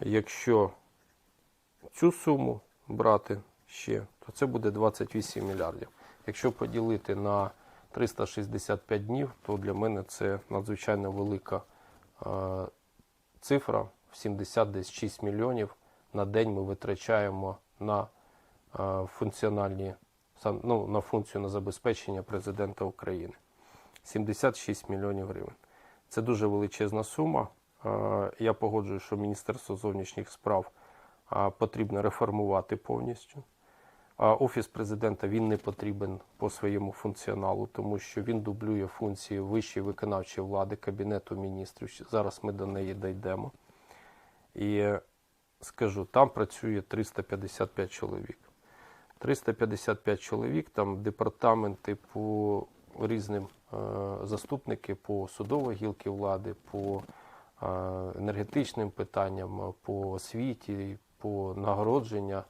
Якщо цю суму брати ще, то це буде 28 мільярдів. Якщо поділити на 365 днів, то для мене це надзвичайно велика е, цифра. В 70 десь 6 мільйонів на день ми витрачаємо на е, функціональні ну, на функцію на забезпечення президента України. 76 мільйонів гривень. Це дуже величезна сума. Е, Я погоджую, що Міністерство зовнішніх справ потрібно реформувати повністю. Офіс президента він не потрібен по своєму функціоналу, тому що він дублює функції вищої виконавчої влади Кабінету міністрів. Зараз ми до неї дійдемо. І е, скажу, там працює 355 чоловік. 355 чоловік, там департаменти по різним е, заступники по судовій гілки влади, по е, енергетичним питанням, по освіті, по нагородження